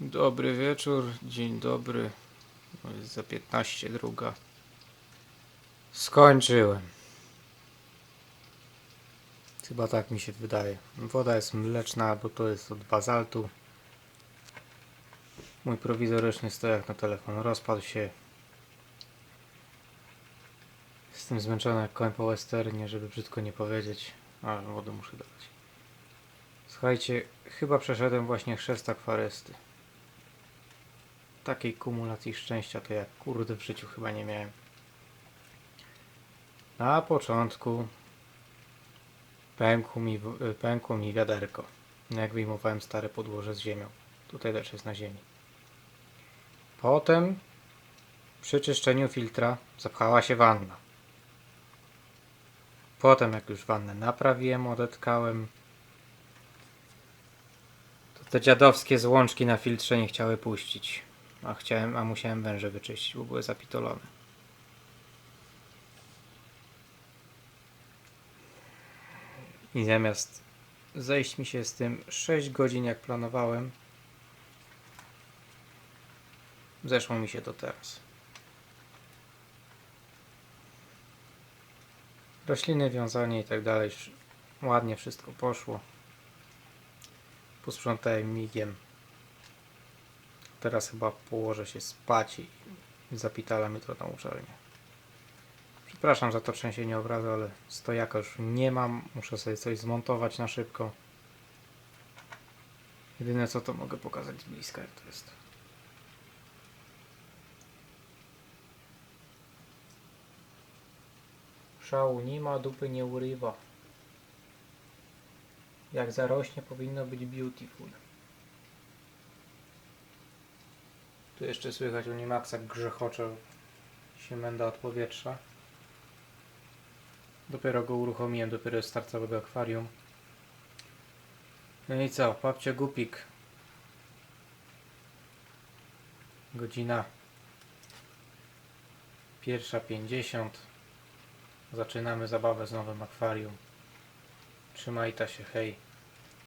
Dobry wieczór, dzień dobry. No za 15 druga. Skończyłem. Chyba tak mi się wydaje. Woda jest mleczna, bo to jest od bazaltu. Mój prowizoryczny stojak na telefon rozpadł się. Jestem zmęczony jak koń po westernie, żeby brzydko nie powiedzieć. Ale wodę muszę dać. Słuchajcie, chyba przeszedłem właśnie chrzest akwarysty. Takiej kumulacji szczęścia to jak kurde w życiu chyba nie miałem. Na początku pękło mi, pękło mi wiaderko. Jak wyjmowałem stare podłoże z ziemią. Tutaj też jest na ziemi. Potem przy czyszczeniu filtra zapchała się wanna. Potem jak już wannę naprawiłem, odetkałem, to te dziadowskie złączki na filtrze nie chciały puścić. A chciałem, a musiałem węże wyczyścić, bo były zapitolone. I zamiast zejść mi się z tym 6 godzin jak planowałem, zeszło mi się to teraz. Rośliny, wiązanie i tak dalej. Ładnie wszystko poszło. Posprzątałem migiem. Teraz chyba położę się spać i zapitalam jutro na uczelnię. Przepraszam za to trzęsienie obrazu, ale stojaka już nie mam. Muszę sobie coś zmontować na szybko. Jedyne co to mogę pokazać z bliska jak to jest. Szału nie ma, dupy nie urywa. Jak zarośnie powinno być beautiful. Tu jeszcze słychać u Niemaxa grzechocze się menda od powietrza. Dopiero go uruchomiłem, dopiero z starcowego akwarium. No i co, papcie gupik. Godzina pierwsza pięćdziesiąt. Zaczynamy zabawę z nowym akwarium. Trzymaj ta się, hej.